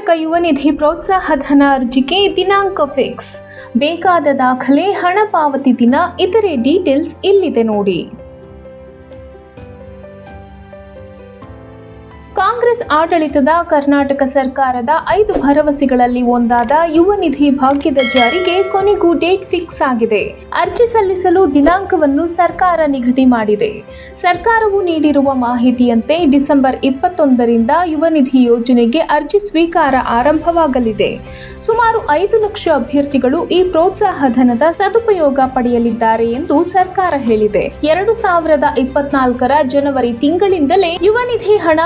ಕರ್ನಾಟಕ ಯುವ ನಿಧಿ ಪ್ರೋತ್ಸಾಹಧನ ಅರ್ಜಿಗೆ ದಿನಾಂಕ ಫಿಕ್ಸ್. ಬೇಕಾದ ದಾಖಲೆ, ಹಣ ಪಾವತಿ ದಿನ, ಇತರೆ ಡೀಟೇಲ್ಸ್ ಇಲ್ಲಿದೆ ನೋಡಿ. ಕಾಂಗ್ರೆಸ್ ಆಡಳಿತದ ಕರ್ನಾಟಕ ಸರ್ಕಾರದ ಐದು ಭರವಸೆಗಳಲ್ಲಿ ಒಂದಾದ ಯುವ ನಿಧಿ ಭಾಗ್ಯದ ಜಾರಿಗೆ ಕೊನೆಗೂ ಡೇಟ್ ಫಿಕ್ಸ್ ಆಗಿದೆ. ಅರ್ಜಿ ಸಲ್ಲಿಸಲು ದಿನಾಂಕವನ್ನು ಸರ್ಕಾರ ನಿಗದಿ ಮಾಡಿದೆ. ಸರ್ಕಾರವು ನೀಡಿರುವ ಮಾಹಿತಿಯಂತೆ ಡಿಸೆಂಬರ್ ಇಪ್ಪತ್ತೊಂದರಿಂದ ಯುವ ನಿಧಿ ಯೋಜನೆಗೆ ಅರ್ಜಿ ಸ್ವೀಕಾರ ಆರಂಭವಾಗಲಿದೆ. ಸುಮಾರು ಐದು ಲಕ್ಷ ಅಭ್ಯರ್ಥಿಗಳು ಈ ಪ್ರೋತ್ಸಾಹ ಧನದ ಸದುಪಯೋಗ ಪಡೆಯಲಿದ್ದಾರೆ ಎಂದು ಸರ್ಕಾರ ಹೇಳಿದೆ. ಎರಡು ಸಾವಿರದ ಇಪ್ಪತ್ನಾಲ್ಕರ ಜನವರಿ ತಿಂಗಳಿಂದಲೇ ಯುವ ನಿಧಿ ಹಣ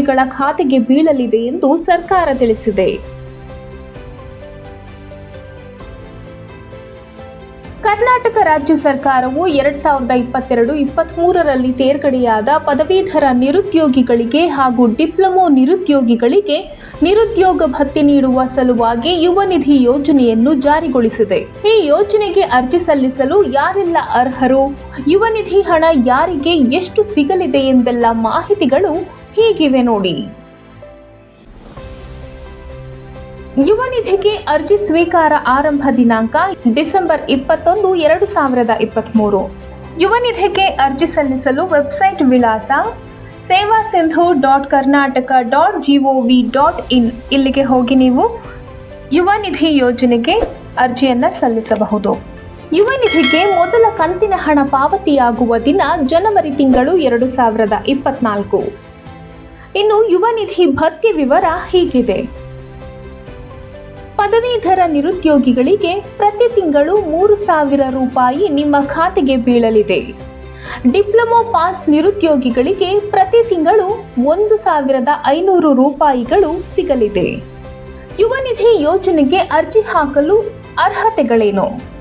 ಫಲಾನುಭವಿಗಳ ಖಾತೆಗೆ ಬೀಳಲಿದೆ ಎಂದು ಸರ್ಕಾರ ತಿಳಿಸಿದೆ. ಕರ್ನಾಟಕ ರಾಜ್ಯ ಸರ್ಕಾರವು ಎರಡ್ ಸಾವಿರದ ಇಪ್ಪತ್ತೆರಡು ಇಪ್ಪತ್ತ್ಮೂರರಲ್ಲಿ ತೇರ್ಗಡೆಯಾದ ಪದವೀಧರ ನಿರುದ್ಯೋಗಿಗಳಿಗೆ ಹಾಗೂ ಡಿಪ್ಲೊಮೊ ನಿರುದ್ಯೋಗಿಗಳಿಗೆ ನಿರುದ್ಯೋಗ ಭತ್ಯೆ ನೀಡುವ ಸಲುವಾಗಿ ಯುವ ನಿಧಿ ಯೋಜನೆಯನ್ನು ಜಾರಿಗೊಳಿಸಿದೆ. ಈ ಯೋಜನೆಗೆ ಅರ್ಜಿ ಸಲ್ಲಿಸಲು ಯಾರೆಲ್ಲ ಅರ್ಹರು? ಯುವ ನಿಧಿ ಹಣ ಯಾರಿಗೆ ಎಷ್ಟು ಸಿಗಲಿದೆ ಎಂಬೆಲ್ಲ ಮಾಹಿತಿಗಳು ಹೀಗಿವೆ ನೋಡಿ. ಯುವ ನಿಧಿಗೆ ಅರ್ಜಿ ಸ್ವೀಕಾರ ಆರಂಭ ದಿನಾಂಕ ಡಿಸೆಂಬರ್ ಇಪ್ಪತ್ತೊಂದು, ಎರಡು ಸಾವಿರದ ಇಪ್ಪತ್ತ್ಮೂರು ಯುವ ನಿಧಿಗೆ ಅರ್ಜಿ ಸಲ್ಲಿಸಲು ವೆಬ್ಸೈಟ್ ವಿಳಾಸ Seva Sindhu dot Karnataka dot G O V dot in. ಇಲ್ಲಿಗೆ ಹೋಗಿ ನೀವು ಯುವ ನಿಧಿ ಯೋಜನೆಗೆ ಅರ್ಜಿಯನ್ನು ಸಲ್ಲಿಸಬಹುದು. ಯುವ ನಿಧಿಗೆ ಮೊದಲ ಕಂತಿನ ಹಣ ಪಾವತಿಯಾಗುವ ದಿನ ಜನವರಿ ತಿಂಗಳು ಎರಡು ಸಾವಿರದ ಇಪ್ಪತ್ನಾಲ್ಕು. ಇನ್ನು ಯುವ ನಿಧಿ ಭತ್ಯೆ ವಿವರ ಹೀಗಿದೆ. ಪದವೀಧರ ನಿರುದ್ಯೋಗಿಗಳಿಗೆ ಪ್ರತಿ ತಿಂಗಳು ಮೂರು ಸಾವಿರ ರೂಪಾಯಿ ನಿಮ್ಮ ಖಾತೆಗೆ ಬೀಳಲಿದೆ. ಡಿಪ್ಲೊಮೊ ಪಾಸ್ ನಿರುದ್ಯೋಗಿಗಳಿಗೆ ಪ್ರತಿ ತಿಂಗಳು ಒಂದು ಸಾವಿರದ ಐನೂರು ರೂಪಾಯಿಗಳು ಸಿಗಲಿದೆ. ಯುವ ನಿಧಿ ಯೋಜನೆಗೆ ಅರ್ಜಿ ಹಾಕಲು ಅರ್ಹತೆಗಳೇನು?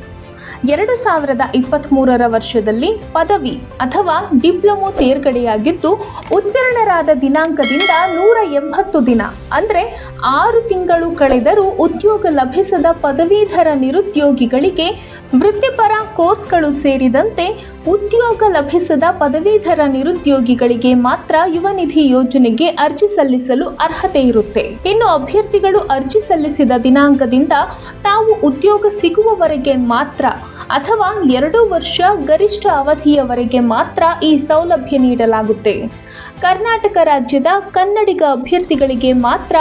ಎರಡು ಸಾವಿರದ ಇಪ್ಪತ್ತ್ಮೂರರ ವರ್ಷದಲ್ಲಿ ಪದವಿ ಅಥವಾ ಡಿಪ್ಲೊಮೊ ತೇರ್ಗಡೆಯಾಗಿದ್ದು, ಉತ್ತೀರ್ಣರಾದ ದಿನಾಂಕದಿಂದ ನೂರ ಎಂಬತ್ತು ದಿನ, ಅಂದರೆ ಆರು ತಿಂಗಳು ಕಳೆದರೂ ಉದ್ಯೋಗ ಲಭಿಸದ ಪದವೀಧರ ನಿರುದ್ಯೋಗಿಗಳಿಗೆ ವೃತ್ತಿಪರ ಕೋರ್ಸ್ಗಳು ಸೇರಿದಂತೆ ಉದ್ಯೋಗ ಲಭಿಸದ ಪದವೀಧರ ನಿರುದ್ಯೋಗಿಗಳಿಗೆ ಮಾತ್ರ ಯುವ ನಿಧಿ ಯೋಜನೆಗೆ ಅರ್ಜಿ ಸಲ್ಲಿಸಲು ಅರ್ಹತೆ ಇರುತ್ತೆ. ಇನ್ನು ಅಭ್ಯರ್ಥಿಗಳು ಅರ್ಜಿ ಸಲ್ಲಿಸಿದ ದಿನಾಂಕದಿಂದ ತಾವು ಉದ್ಯೋಗ ಸಿಗುವವರೆಗೆ ಮಾತ್ರ ಅಥವಾ ಎರಡು ವರ್ಷ ಗರಿಷ್ಠ ಅವಧಿಯವರೆಗೆ ಮಾತ್ರ ಈ ಸೌಲಭ್ಯ ನೀಡಲಾಗುತ್ತೆ. ಕರ್ನಾಟಕ ರಾಜ್ಯದ ಕನ್ನಡಿಗ ಅಭ್ಯರ್ಥಿಗಳಿಗೆ ಮಾತ್ರ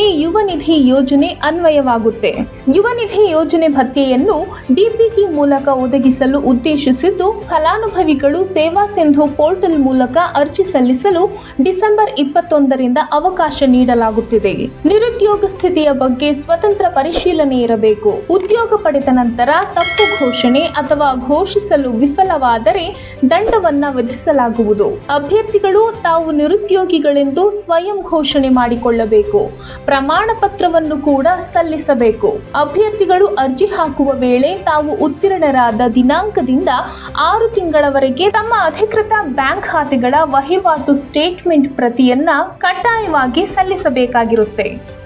ಈ ಯುವ ನಿಧಿ ಯೋಜನೆ ಅನ್ವಯವಾಗುತ್ತೆ. ಯುವ ನಿಧಿ ಯೋಜನೆ ಭತ್ಯೆಯನ್ನು ಡಿಪಿಟಿ ಮೂಲಕ ಒದಗಿಸಲು ಉದ್ದೇಶಿಸಿದ್ದು, ಫಲಾನುಭವಿಗಳು ಸೇವಾ ಸಿಂಧು ಪೋರ್ಟಲ್ ಮೂಲಕ ಅರ್ಜಿ ಸಲ್ಲಿಸಲು ಡಿಸೆಂಬರ್ ಇಪ್ಪತ್ತೊಂದರಿಂದ ಅವಕಾಶ ನೀಡಲಾಗುತ್ತಿದೆ. ನಿರುದ್ಯೋಗ ಸ್ಥಿತಿಯ ಬಗ್ಗೆ ಸ್ವತಂತ್ರ ಪರಿಶೀಲನೆ ಇರಬೇಕು. ಉದ್ಯೋಗ ಪಡೆದ ನಂತರ ತಪ್ಪು ಘೋಷಣೆ ಅಥವಾ ಘೋಷಿಸಲು ವಿಫಲವಾದರೆ ದಂಡವನ್ನ ವಿಧಿಸಲಾಗುವುದು. ಅಭ್ಯರ್ಥಿಗಳು ತಾವು ನಿರುದ್ಯೋಗಿಗಳೆಂದು ಸ್ವಯಂ ಘೋಷಣೆ ಮಾಡಿಕೊಳ್ಳಬೇಕು. ಪ್ರಮಾಣ ಪತ್ರವನ್ನು ಕೂಡ ಸಲ್ಲಿಸಬೇಕು. ಅಭ್ಯರ್ಥಿಗಳು ಅರ್ಜಿ ಹಾಕುವ ವೇಳೆ ತಾವು ಉತ್ತೀರ್ಣರಾದ ದಿನಾಂಕದಿಂದ ಆರು ತಿಂಗಳವರೆಗೆ ತಮ್ಮ ಅಧಿಕೃತ ಬ್ಯಾಂಕ್ ಖಾತೆಗಳ ವಹಿವಾಟು ಸ್ಟೇಟ್ಮೆಂಟ್ ಪ್ರತಿಯನ್ನ ಕಡ್ಡಾಯವಾಗಿ ಸಲ್ಲಿಸಬೇಕಾಗಿರುತ್ತೆ.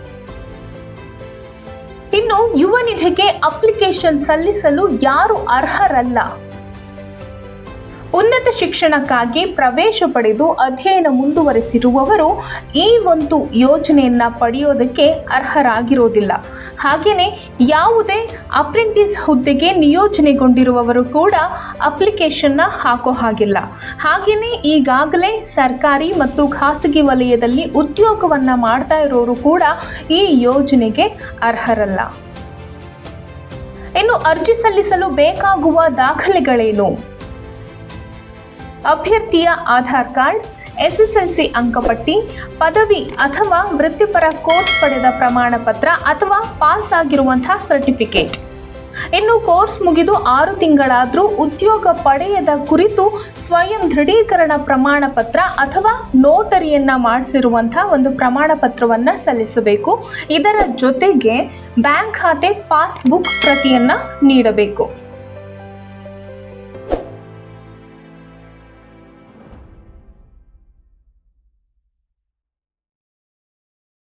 ಇನ್ನು ಯುವ ನಿಧಿಗೆ ಅಪ್ಲಿಕೇಶನ್ ಸಲ್ಲಿಸಲು ಯಾರು ಅರ್ಹರಲ್ಲ? ಉನ್ನತ ಶಿಕ್ಷಣಕ್ಕಾಗಿ ಪ್ರವೇಶ ಪಡೆದು ಅಧ್ಯಯನ ಮುಂದುವರೆಸಿರುವವರು ಈ ಒಂದು ಯೋಜನೆಯನ್ನ ಪಡೆಯೋದಕ್ಕೆ ಅರ್ಹರಾಗಿರೋದಿಲ್ಲ. ಹಾಗೆಯೇ ಯಾವುದೇ ಅಪ್ರೆಂಟಿಸ್ ಹುದ್ದೆಗೆ ನಿಯೋಜನೆಗೊಂಡಿರುವವರು ಕೂಡ ಅಪ್ಲಿಕೇಶನ್ನ ಹಾಕೋ ಹಾಗಿಲ್ಲ. ಹಾಗೆಯೇ ಈಗಾಗಲೇ ಸರ್ಕಾರಿ ಮತ್ತು ಖಾಸಗಿ ವಲಯದಲ್ಲಿ ಉದ್ಯೋಗವನ್ನ ಮಾಡ್ತಾ ಇರೋರು ಕೂಡ ಈ ಯೋಜನೆಗೆ ಅರ್ಹರಲ್ಲ. ಇನ್ನು ಅರ್ಜಿ ಸಲ್ಲಿಸಲು ಬೇಕಾಗುವ ದಾಖಲೆಗಳೇನು? ಅಭ್ಯರ್ಥಿಯ ಆಧಾರ್ ಕಾರ್ಡ್, ಎಸ್ಎಸ್ಎಲ್ಸಿ ಅಂಕಪಟ್ಟಿ, ಪದವಿ ಅಥವಾ ವೃತ್ತಿಪರ ಕೋರ್ಸ್ ಪಡೆದ ಪ್ರಮಾಣ ಪತ್ರ ಅಥವಾ ಪಾಸ್ ಆಗಿರುವಂತಹ ಸರ್ಟಿಫಿಕೇಟ್. ಇನ್ನು ಕೋರ್ಸ್ ಮುಗಿದು ಆರು ತಿಂಗಳಾದರೂ ಉದ್ಯೋಗ ಪಡೆಯದ ಕುರಿತು ಸ್ವಯಂ ದೃಢೀಕರಣ ಪ್ರಮಾಣ ಪತ್ರ ಅಥವಾ ನೋಟರಿಯನ್ನ ಮಾಡಿಸಿರುವಂತಹ ಒಂದು ಪ್ರಮಾಣ ಪತ್ರವನ್ನ ಸಲ್ಲಿಸಬೇಕು. ಇದರ ಜೊತೆಗೆ ಬ್ಯಾಂಕ್ ಖಾತೆ ಪಾಸ್ಬುಕ್ ಪ್ರತಿಯನ್ನ ನೀಡಬೇಕು.